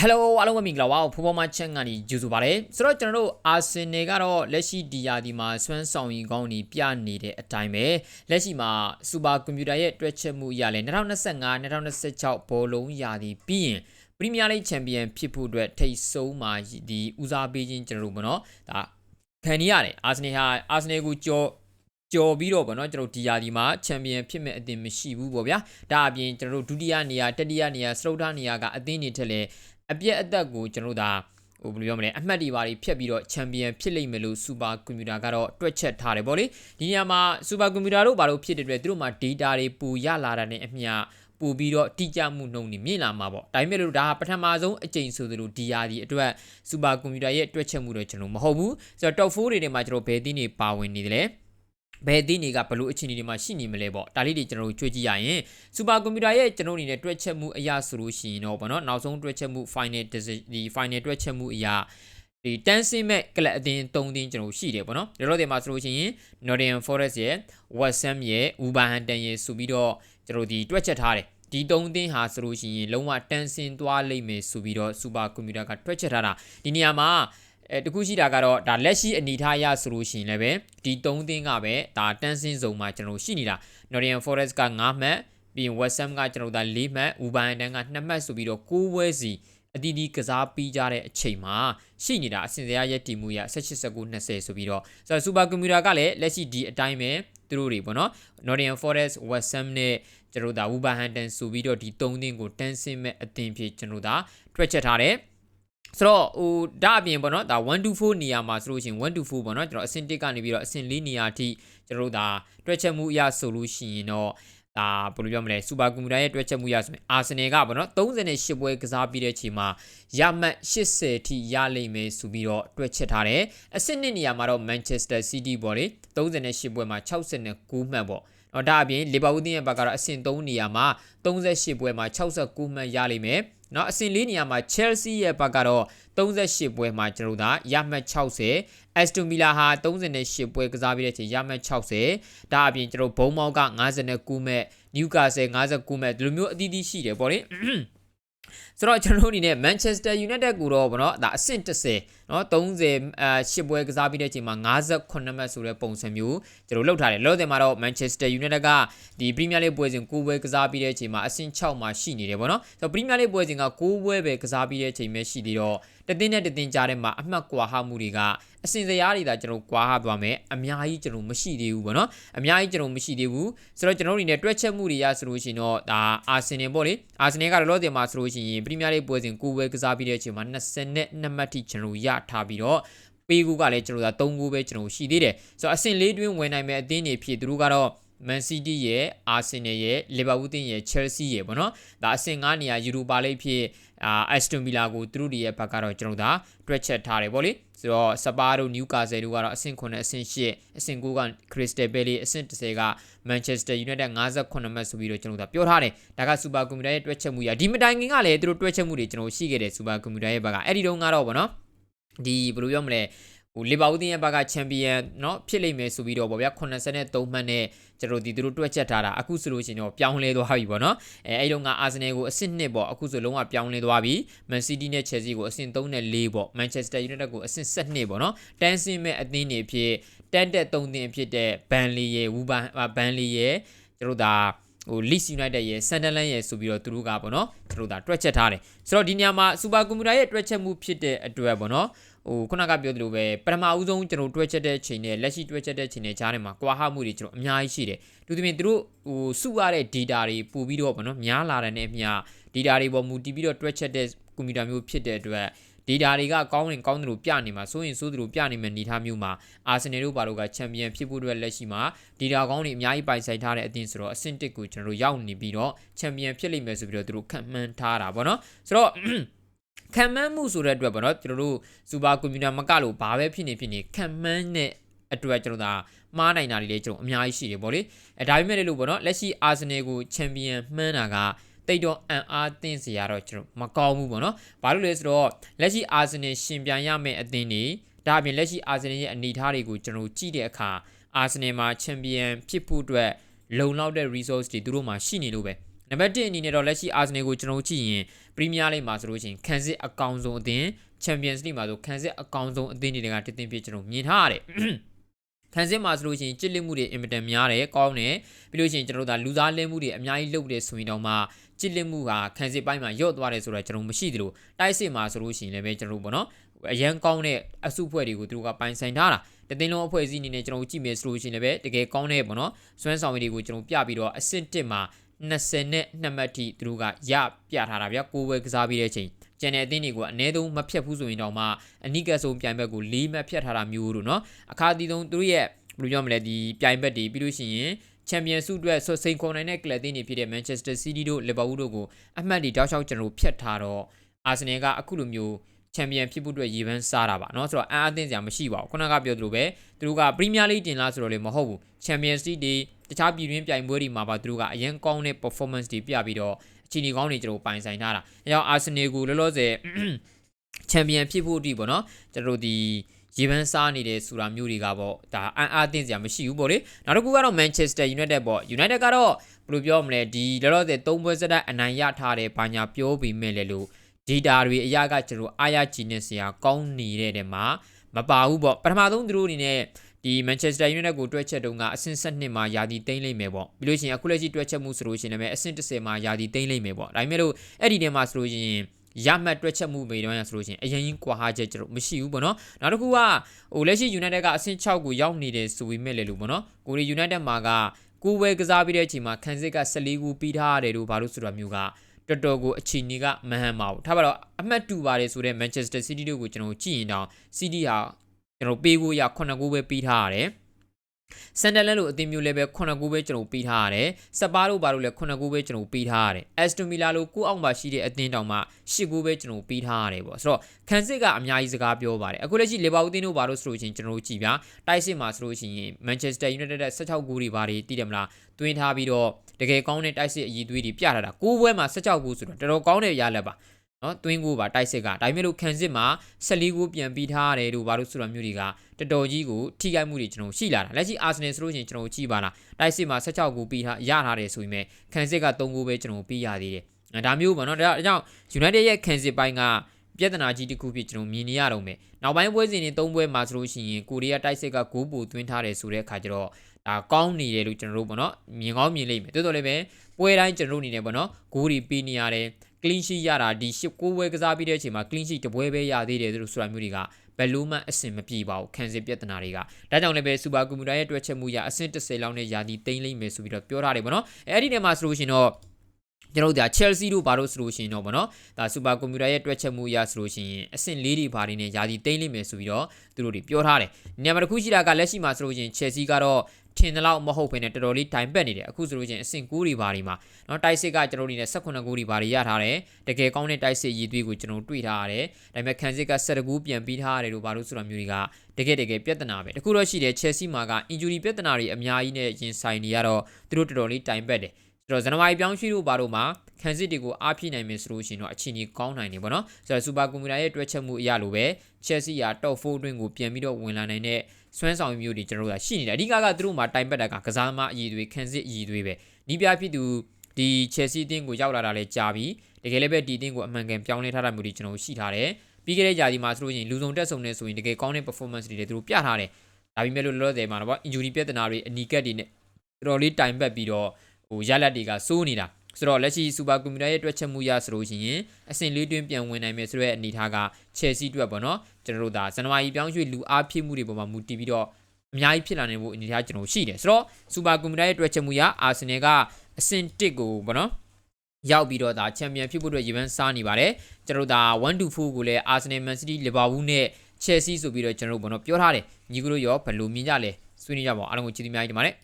Hello အားလုံးပဲမင်္ဂလာပါဖိုးပေါ်မချက်ကနေကြိုဆိုပါရစေဆိုတော့ကျွန်တော်တို့အာဆင်နယ်ကတော့လက်ရှိဒီယာဒီမှာစွမ်းဆောင်ရည်ကောင်းနေပြနေတဲ့အတိုင်းပဲလက်ရှိမှာစူပါကွန်ပျူတာရဲ့တွက်ချက်မှုအရလဲ2025 2026ဘောလုံးယာဒီပြီးရင်ပရီးမီးယားလိချန်ပီယံဖြစ်ဖို့အတွက်ထိတ်ဆုံးမှာဒီဦးစားပေးခြင်းကျွန်တော်တို့ပေါ့နော်ဒါခံနေရတယ်အာဆင်နယ်ဟာအာဆင်နယ်ကိုကြော်ကြော်ပြီးတော့ဗောနော်ကျွန်တော်ဒီယာဒီမှာချန်ပီယံဖြစ်မဲ့အသင်းမရှိဘူးပေါ့ဗျာဒါအပြင်ကျွန်တော်တို့ဒုတိယနေရာတတိယနေရာစတုတ္ထနေရာကအသင်းတွေထက်လဲ အပြက်အသက်ကိုကျွန်တော်တို့ဒါဟိုဘယ်လိုပြောမလဲအမှတ်တွေပါတွေဖြတ်ပြီးတော့ချန်ပီယံဖြစ်လိမ့်မယ်လို့စူပါကွန်ပျူတာကတော့တွက်ချက်ထားတယ်ဗောလေဒီနေရာမှာစူပါကွန်ပျူတာတို့ဘာလို့ဖြစ်တဲ့အတွက်သူတို့မှာ data တွေပူရလာတာနဲ့အမျှပူပြီးတော့တိကျမှုနှုန်းတွေမြင့်လာမှာပေါ့ဒါပေမဲ့လို့ဒါပထမဆုံးအကြိမ်ဆိုသလိုဒီယာဒီအတွက်စူပါကွန်ပျူတာရဲ့တွက်ချက်မှုတော့ကျွန်တော်မဟုတ်ဘူးဆိုတော့ top 4တွေထဲမှာကျွန်တော်ဘယ်သင်းတွေပါဝင်နေတယ်လဲ ဘယ်သင်းတွေကဘလို့အခြေအနေတွေမှာရှိနေမလဲပေါ့ဒါလေးတွေကျွန်တော်တို့ကြွေးကြည့်ရရင်စူပါကွန်ပျူတာရဲ့ကျွန်တော်အနေနဲ့တွက်ချက်မှုအရာဆိုလို့ရှိရင်တော့ဗောနော်နောက်ဆုံးတွက်ချက်မှု final decision ဒီ final တွက်ချက်မှုအရာဒီတန်းစင်းမဲ့ကလပ်အတင်း၃တင်းကျွန်တော်ရှိတယ်ပေါ့နော်ဒီတော့ဒီမှာဆိုလို့ရှိရင် Nottingham Forest ရဲ့ West Ham ရဲ့ Wolverhampton ရဲ့ဆိုပြီးတော့ကျွန်တော်ဒီတွက်ချက်ထားတယ်ဒီ၃တင်းဟာဆိုလို့ရှိရင်လုံးဝတန်းစင်းသွားလိမ့်မယ်ဆိုပြီးတော့စူပါကွန်ပျူတာကတွက်ချက်ထားတာဒီနေရာမှာ အဲတခုရှိတာကတော့ဒါလက်ရှိအနေထားအရဆိုလို့ရှိရင်လည်းပဲဒီ3သင်းကပဲဒါတန်းစင်းစုံမှာကျွန်တော်ရှိနေတာ Nottingham Forest က9မှတ်ပြီးရင် West Ham ကကျွန်တော်ဒါ4မှတ် Wolverhampton က2မှတ်ဆိုပြီးတော့6ပွဲစီအတီးဒီကစားပြီးကြတဲ့အချိန်မှာရှိနေတာအစင်စရာရက်တီမှုရ18 19 20ဆိုပြီးတော့ဆိုတော့ Super Computer ကလည်းလက်ရှိဒီအတိုင်းပဲသူတို့တွေပေါ့နော် Nottingham Forest West Ham နဲ့ကျွန်တော်ဒါ Wolverhampton ဆိုပြီးတော့ဒီ3သင်းကိုတန်းစင်းမဲ့အသင်းဖြစ်ကျွန်တော်ဒါတွက်ချက်ထားတယ် ဆိုတော့ဟိုဒါအပြင်ပေါ့နော်ဒါ1 to 4နေရာမှာဆိုလို့ရှိရင်1 to 4ပေါ့နော်ကျွန်တော်အဆင့်1ကနေပြီးတော့အဆင့်4နေရာအထိကျွန်တော်တို့ဒါတွက်ချက်မှုအရဆိုလို့ရှိရင်တော့ဒါဘယ်လိုပြောမလဲစူပါကွန်ပျူတာရဲ့တွက်ချက်မှုရဆိုရင်အာဆင်နယ်ကပေါ့နော်38ပွဲကစားပြီးတဲ့အချိန်မှာရမှတ်80ထိရလိမ့်မယ်ဆိုပြီးတော့တွက်ချက်ထားတယ်အဆင့်2နေရာမှာတော့ Manchester City ပေါ့လေ38ပွဲမှာ69မှတ်ပေါ့တော့ဒါအပြင်လီဗာပူးတင်းရဲ့ဘက်ကတော့အဆင့်3နေရာမှာ38ပွဲမှာ69မှတ်ရလိမ့်မယ် နော်အဆင့်၄နေရာမှာ Chelsea ရဲ့ဘက်ကတော့38ပွဲမှာကျွန်တော်တို့ကရမှတ်60 Aston Villa ဟာ38ပွဲကစားပြီးတဲ့အချိန်ရမှတ်60ဒါအပြင်ကျွန်တော်ဘုံမောက်က59မဲ့ Newcastle 59မဲ့ဒီလိုမျိုးအသီးသီးရှိတယ်ပေါ့လေ ဆိုတော့ကျွန်တော်တို့အနေနဲ့ Manchester United ကိုတော့ဗောနော်ဒါအဆင့်30เนาะ30အာ10ပွဲကစားပြီးတဲ့အချိန်မှာ58မှတ်ဆိုတဲ့ပုံစံမျိုးကျွန်တော်လောက်ထားတယ်လောတယ်မှာတော့ Manchester United ကဒီ Premier League ပွဲစဉ်9ပွဲကစားပြီးတဲ့အချိန်မှာအဆင့်6မှာရှိနေတယ်ဗောနော်ဆိုတော့ Premier League ပွဲစဉ်က9ပွဲပဲကစားပြီးတဲ့အချိန်ပဲရှိသေးတော့ တသင်းနဲ့တသင်းကြားထဲမှာအမှတ်ကွာဟမှုတွေကအစင်စရာတွေဒါကျွန်တော်ကွာဟသွားမယ်အများကြီးကျွန်တော်မရှိသေးဘူးဗောနော်အများကြီးကျွန်တော်မရှိသေးဘူးဆိုတော့ကျွန်တော်တို့အနေနဲ့တွက်ချက်မှုတွေရဆိုလို့ရှိရင်တော့ဒါအာဆင်နယ်ပေါ့လေအာဆင်နယ်ကတော့လောတယ်မှာဆိုလို့ရှိရင်ပရီးမီးယားလိပွဲစဉ်9ပွဲကစားပြီးတဲ့အချိန်မှာ22မှတ်ထိကျွန်တော်ရထားပြီးတော့ပေးကူကလည်းကျွန်တော်တို့3ကူပဲကျွန်တော်ရှိသေးတယ်ဆိုတော့အဆင့်၄တွင်းဝင်နိုင်မဲ့အသင်းတွေဖြစ်သူတို့ကတော့ Man City ရဲ့ Arsenal ရဲ့ Liverpool တင်ရဲ့ Chelsea ရဲ့ပေါ့နော်ဒါအဆင့်9နေရာ Europa League ဖြစ်အာ Aston Villa ကိုသူတို့ရဲ့ဘက်ကတော့ကျွန်တော်ဒါတွက်ချက်ထားတယ်ပေါ့လေဆိုတော့ Spurs တို့ Newcastle တို့ကတော့အဆင့်9အဆင့်10အဆင့်9က Crystal Palace အဆင့်10က Manchester United 58မှတ်ဆိုပြီးတော့ကျွန်တော်ဒါပြောထားတယ်ဒါက Super Computer ရဲ့တွက်ချက်မှုရဒီမတိုင်ခင်ကလည်းသူတို့တွက်ချက်မှုတွေကျွန်တော်ရှိခဲ့တယ် Super Computer ရဲ့ဘက်ကအဲ့ဒီတုန်းကတော့ဗောနော်ဒီဘယ်လိုပြောမလဲ ဟိုလီဗာပူးတင်းရဲ့ဘက်ကချန်ပီယံเนาะဖြစ်လိမ့်မယ်ဆိုပြီးတော့ဗောဗျာ83မှတ်နဲ့ကျွန်တော်ဒီသူတို့တွက်ချက်ထားတာအခုဆိုလို့ရှိရင်တော့ပြောင်းလဲသွားပြီဗောနော်အဲအဲ့တုန်းကအာဆင်နယ်ကိုအဆင့်2ပေါ့အခုဆိုလုံးဝပြောင်းလဲသွားပြီမန်စီးတီးနဲ့ချယ်ဆီကိုအဆင့်3နဲ့4ပေါ့မန်ချက်စတာယူနိုက်တက်ကိုအဆင့်7ပေါ့နော်တန်းစင်းမဲ့အသင်းတွေဖြစ်တက်တက်3သင်းဖြစ်တဲ့ဘန်လီရဲ့ဝူဘန်ဘန်လီရဲ့ကျွန်တော်ဒါဟို Leeds United ရဲ့ Sunderland ရဲ့ဆိုပြီးတော့သူတို့ကပေါ့နော်သူတို့ဒါတွက်ချက်ထားတယ်ဆိုတော့ဒီညမှာ Super Computer ရဲ့တွက်ချက်မှုဖြစ်တဲ့အတွက်ပေါ့နော် ဟိုခုနကပြောသလိုပဲပထမဦးဆုံးကျွန်တော်တွဲချက်တဲ့ချိန်နဲ့လက်ရှိတွဲချက်တဲ့ချိန်နဲ့ကြားထဲမှာကွာဟမှုတွေကျွန်တော်အများကြီးရှိတယ်။သူသဖြင့်သူတို့ဟိုစုရတဲ့ data တွေပို့ပြီးတော့ဗောနော်များလာတဲ့နဲ့အမျှ data တွေပေါ်မူတည်ပြီးတော့တွဲချက်တဲ့ကွန်ပျူတာမျိုးဖြစ်တဲ့အတွက် data တွေကကောင်းရင်ကောင်းတယ်လို့ပြနေမှာစိုးရင်စိုးတယ်လို့ပြနေမယ်အနေထားမျိုးမှာအာဆင်နယ်တို့ဘာလို့ကချန်ပီယံဖြစ်ဖို့အတွက်လက်ရှိမှာ data ကောင်းတွေအများကြီးပိုင်ဆိုင်ထားတဲ့အသင်းဆိုတော့အဆင့်1ကိုကျွန်တော်တို့ရောက်နေပြီးတော့ချန်ပီယံဖြစ်လိမ့်မယ်ဆိုပြီးတော့သူတို့ခံမှန်းထားတာဗောနော်ဆိုတော့ ခံမှန်းမှုဆိုတဲ့အတွက်ပေါ့နော်ကျွန်တော်တို့စူပါကွန်ပျူတာမကလို့ဘာပဲဖြစ်နေဖြစ်နေခံမှန်းတဲ့အတွက်ကျွန်တော်ဒါမှားနိုင်တာတွေလည်းကျွန်တော်အများကြီးရှိတယ်ပေါ့လေအဲဒါပေမဲ့လည်းလို့ပေါ့နော်လက်ရှိအာဆင်နယ်ကိုချန်ပီယံမှန်းတာကတိတ်တော့အန်အားသင့်စရာတော့ကျွန်တော်မကောင်းဘူးပေါ့နော်ဘာလို့လဲဆိုတော့လက်ရှိအာဆင်နယ်ရှင်ပြန်ရမယ့်အသင်းတွေဒါအပြင်လက်ရှိအာဆင်နယ်ရဲ့အနေအထားတွေကိုကျွန်တော်ကြည့်တဲ့အခါအာဆင်နယ်မှာချန်ပီယံဖြစ်ဖို့အတွက်လုံလောက်တဲ့ resource တွေသူတို့မှာရှိနေလို့ပဲ နံပါတ်1အနေနဲ့တော့လက်ရှိအာဆနယ်ကိုကျွန်တော်တို့ကြည့်ရင်ပရီးမီးယားလိမှာဆိုလို့ရှိရင်ခံစစ်အကောင်ဆုံးအသင်းချန်ပီယံစ်လိမှာဆိုခံစစ်အကောင်ဆုံးအသင်းတွေကတည်တင်ပြကျွန်တော်မြင်ထားရတယ်ခံစစ်မှာဆိုလို့ရှိရင်ကြစ်လက်မှုတွေအင်မတန်များတယ်ကောင်းတယ်ပြီးလို့ရှိရင်ကျွန်တော်တို့ဒါလူသားလဲမှုတွေအများကြီးလုပ်တယ်ဆိုရင်တော့မှကြစ်လက်မှုဟာခံစစ်ပိုင်းမှာရော့သွားတယ်ဆိုတော့ကျွန်တော်မရှိသလိုတိုက်စစ်မှာဆိုလို့ရှိရင်လည်းပဲကျွန်တော်တို့ပေါ့နော်အရန်ကောင်းတဲ့အစုဖွဲ့တွေကိုသူတို့ကပိုင်ဆိုင်ထားတာတသိန်းလုံးအဖွဲ့အစည်းအနေနဲ့ကျွန်တော်တို့ကြည့်မယ်ဆိုလို့ရှိရင်လည်းပဲတကယ်ကောင်းတဲ့ပေါ့နော်စွမ်းဆောင်ရည်တွေကိုကျွန်တော်ပြပြီးတော့အဆင့်1မှာ 20နဲ့2မှတ်ထိသူတို့ကရပြထားတာဗျာကိုယ်ဝဲကစားပြီးတဲ့အချိန်ကျန်တဲ့အသင်းတွေကအနည်းဆုံးမဖြတ်ဘူးဆိုရင်တော့မှအနိကဆုံးပြိုင်ဘက်ကို၄မှတ်ဖြတ်ထားတာမျိုးတို့နော်အခါတီးဆုံးသူတို့ရဲ့ဘယ်လိုပြောမလဲဒီပြိုင်ဘက်တွေပြီးလို့ရှိရင်ချန်ပီယံဆုအတွက်ဆွစိန်ခွန်နိုင်တဲ့ကလပ်တင်းတွေဖြစ်တဲ့ Manchester City တို့ Liverpool တို့ကိုအမှတ်တွေတောက်လျှောက်ကျွန်တော်ဖြတ်ထားတော့ Arsenal ကအခုလိုမျိုးချန်ပီယံဖြစ်ဖို့အတွက်ရည်ပန်းစားတာပါเนาะဆိုတော့အားအသင့်စရာမရှိပါဘူးခုနကပြောသလိုပဲသူတို့ကပရီးမီးယားလိတင်လားဆိုတော့လေမဟုတ်ဘူးချန်ပီယံစ်လိတွေ တခြားပြည်တွင်းပြိုင်ပွဲတွေမှာပါသူတို့ကအရင်ကောင်းတဲ့ performance တွေပြပြီးတော့အချီနီကောင်းတွေကျွန်တော်ပိုင်ဆိုင်ထားတာအဲကြောင့်အာဆင်နယ်ကိုလောလောဆယ်ချန်ပီယံဖြစ်ဖို့အထိပေါ့နော်ကျွန်တော်တို့ဒီရေပန်းစားနေတဲ့ဆိုတာမျိုးတွေကပေါ့ဒါအံ့အားသင့်စရာမရှိဘူးပေါ့လေနောက်တစ်ခုကတော့ Manchester United ပေါ့ United ကတော့ဘယ်လိုပြောမလဲဒီလောလောဆယ်သုံးပွဲစတဲ့အနိုင်ရထားတဲ့ဘာညာပြောပြီးမဲ့လေလို့ data တွေအရာကကျွန်တော်အားရကြည့်နေစရာကောင်းနေတဲ့တဲ့မှာမပါဘူးပေါ့ပထမဆုံးသူတို့အနေနဲ့ ဒီ Manchester United ကိုတွဲချက်တုန်းကအဆင့်7မှာယာတီသိမ်းလိုက်မယ်ပေါ့ပြီးလို့ရှိရင်အခုလက်ရှိတွဲချက်မှုဆိုလို့ရှိရင်လည်းအဆင့်10မှာယာတီသိမ်းလိုက်မယ်ပေါ့ဒါပေမဲ့လို့အဲ့ဒီထဲမှာဆိုလို့ရှိရင်ရမှတ်တွက်ချက်မှုမိတော့ရဆိုလို့ရှိရင်အရင်ကြီးကွာဟာချက်ကျွန်တော်မရှိဘူးပေါ့နော်နောက်တစ်ခုကဟိုလက်ရှိ United ကအဆင့်6ကိုရောက်နေတယ်ဆိုပေမဲ့လေလို့ပေါ့နော်ကိုရီ United မှာကကိုယ်ဝဲကစားပြီးတဲ့အချိန်မှာခန်းစစ်က14ခုပြီးထားရတယ်လို့ဘာလို့ဆိုတာမျိုးကတော်တော်ကိုအချီနီကမဟန်ပါဘူးထားပါတော့အမှတ်တူပါတယ်ဆိုတော့ Manchester City တို့ကိုကျွန်တော်ကြည့်ရင်တော့ City ဟာ ကျွန်တော်ပေးဖို့ရ9ဂိုးပဲပြီးထားရတယ်ဆန်ဒလန်လိုအသင်းမျိုးလည်းပဲ9ဂိုးပဲကျွန်တော်ပေးထားရတယ်။စပါးတို့ဘာလို့လဲ9ဂိုးပဲကျွန်တော်ပေးထားရတယ်။အက်စတိုမီလာလိုကိုအောက်မှာရှိတဲ့အသင်းတောင်မှ10ဂိုးပဲကျွန်တော်ပေးထားရတယ်ပေါ့။ဆိုတော့ခန်းစစ်ကအများကြီးစကားပြောပါတယ်။အခုလက်ရှိလီဗာပူးအသင်းတို့ဘာလို့ဆိုလို့ရှိရင်ကျွန်တော်တို့ကြည့်ဗျာ။တိုက်စစ်မှာဆိုလို့ရှိရင် Manchester United ရဲ့16ဂိုးတွေဘာတွေတည်တယ်မလား။တွင်းထားပြီးတော့တကယ်ကောင်းတဲ့တိုက်စစ်အည်သွေးတွေပြထားတာ9ပွဲမှာ16ဂိုးဆိုတော့တော်တော်ကောင်းတဲ့ရလက်ပါ။ နော်တွင်းကိုပါတိုက်စစ်ကဒါပေမဲ့လို့ခံစစ်မှာ14ကိုပြန်ပြီးထားရတယ်လို့ဘာလို့ဆိုတော့မျိုးတွေကတော်တော်ကြီးကိုထိခိုက်မှုတွေကျွန်တော်ရှိလာတာလက်ရှိအာဆင်နယ်ဆိုလို့ရှိရင်ကျွန်တော်ကြည့်ပါလားတိုက်စစ်မှာ16ကိုပြီးထားရထားတယ်ဆိုပေမဲ့ခံစစ်က3ကိုပဲကျွန်တော်ပြီးရသေးတယ်ဒါမျိုးပေါ့နော်ဒါကြောင့် United ရဲ့ခံစစ်ပိုင်းကပြဿနာကြီးတစ်ခုဖြစ်ကျွန်တော်မြင်နေရတော့မယ်နောက်ပိုင်းပွဲစဉ်တွေ၃ပွဲမှာဆိုလို့ရှိရင်ကိုရီးယားတိုက်စစ်ကဂိုးပူသွင်းထားတယ်ဆိုတဲ့အခါကျတော့ဒါကောင်းနေတယ်လို့ကျွန်တော်တို့ပေါ့နော်မြင်ကောင်းမြင်လိမ့်မယ်တိုးတော်လည်းပဲပွဲတိုင်းကျွန်တော်တို့အနေနဲ့ပေါ့နော်ဂိုးတွေပေးနေရတယ် clean sheet ရတာဒီရှစ်ကိုဝဲကစားပြီးတဲ့အချိန်မှာ clean sheet တပွဲပဲရသေးတယ်လို့ဆိုတာမျိုးတွေကဘယ်လို့မှအဆင်မပြေပါဘူးခံစစ်ပြဿနာတွေကဒါကြောင့်လည်းပဲစူပါကွန်ပျူတာရဲ့တွက်ချက်မှုရအဆင့်30လောက်နဲ့ယာတီသိမ်းလိမ့်မယ်ဆိုပြီးတော့ပြောထားတယ်ပေါ့နော်အဲ့ဒီထဲမှာဆိုလို့ရှိရင်တော့ကျွန်တော်တို့ဒါ Chelsea တို့ဘာလို့ဆိုလို့ရှိရင်တော့ဗောနော်ဒါစူပါကွန်ပျူတာရဲ့တွက်ချက်မှုရဆိုလို့ရှိရင်အဆင့်၄တွေဘာတွေနဲ့ယာတီသိမ်းလိမ့်မယ်ဆိုပြီးတော့သူတို့တွေပြောထားတယ်။ညမှာတစ်ခုရှိတာကလက်ရှိမှာဆိုလို့ရှိရင် Chelsea ကတော့ ထင်တယ်လို့မဟုတ်ဘဲနဲ့တော်တော်လေးတိုင်ပတ်နေတယ်အခုဆိုလို့ချင်းအဆင့်9တွေပါဒီမှာเนาะတိုက်စစ်ကကျွန်တော်တို့နေနဲ့18ဂိုးတွေပါရထားတယ်တကယ်ကောင်းတဲ့တိုက်စစ်ရည်သွေးကိုကျွန်တော်တွေ့ထားရတယ်ဒါပေမဲ့ခံစစ်က17ဂိုးပြန်ပြီးထားရတယ်လို့ဘာလို့ဆိုတာမျိုးတွေကတကယ်တကယ်ပြဿနာပဲတခုတော့ရှိတယ် Chelsea မှာက injury ပြဿနာတွေအများကြီးနဲ့ရင်ဆိုင်နေရတော့သူတို့တော်တော်လေးတိုင်ပတ်တယ် ဆိုတော့ဇန်နဝါရီပြောင်းရွှေ့လို့ဘာလို့မှာခံစစ်တွေကိုအားပြည့်နိုင်မယ်ဆိုလို့ရှိရင်တော့အချိန်ကြီးကောင်းနိုင်တယ်ပေါ့နော်ဆိုတော့စူပါကွန်ပျူတာရဲ့တွဲချက်မှုအရလိုပဲ Chelsea က top 4တွင်းကိုပြန်ပြီးတော့ဝင်လာနိုင်တဲ့စွမ်းဆောင်မျိုးတွေကျွန်တော်တို့ကရှိနေတယ်အဓိကကသူတို့မှာတိုင်ပတ်တာကကစားမအည်တွေခံစစ်အည်တွေပဲနီးပြဖြစ်သူဒီ Chelsea အသင်းကိုရောက်လာတာလဲကြာပြီတကယ်လည်းပဲဒီအသင်းကိုအမှန်ကန်ပြောင်းလဲထားတာမျိုးတွေကျွန်တော်ရှိထားတယ်ပြီးခဲ့တဲ့ကြာဒီမှာဆိုလို့ရှိရင်လူစုံတက်ဆုံနေဆိုရင်တကယ်ကောင်းတဲ့ performance တွေလည်းသူတို့ပြထားတယ်ဒါပေမဲ့လို့လောလောဆယ်မှာတော့ injury ပြဿနာတွေအနီးကပ်တွေနဲ့တော်တော်လေးတိုင်ပတ်ပြီးတော့ ဟိုရလက်တွေကစိုးနေတာဆိုတော့လက်ရှိစူပါကွန်ပျူတာရဲ့တွက်ချက်မှုရဆိုလို့ရှိရင်အဆင့်လေးတွင်းပြန်ဝင်နိုင်မယ်ဆိုတဲ့အနေအထားက Chelsea အတွက်ပေါ့နော်ကျွန်တော်တို့ဒါဇန်နဝါရီပြောင်းရွှေ့လူအားဖြစ်မှုတွေပေါ်မှာမူတည်ပြီးတော့အများကြီးဖြစ်လာနိုင်ဖို့အနေအထားကျွန်တော်ရှိတယ်ဆိုတော့စူပါကွန်ပျူတာရဲ့တွက်ချက်မှုရအာဆင်နယ်ကအဆင့်1ကိုပေါ့နော်ရောက်ပြီးတော့ဒါချန်ပီယံဖြစ်ဖို့အတွက်ရည်မှန်းစားနေပါတယ်ကျွန်တော်တို့ဒါ1 to 4ကိုလည်း Arsenal Man City Liverpool နဲ့ Chelsea ဆိုပြီးတော့ကျွန်တော်တို့ဘောနော်ပြောထားတယ်ညီကတို့ရောဘယ်လိုမြင်ကြလဲဆွေးနွေးကြပါအောင်အားလုံးကိုကျေးဇူးများကြီးတင်ပါတယ်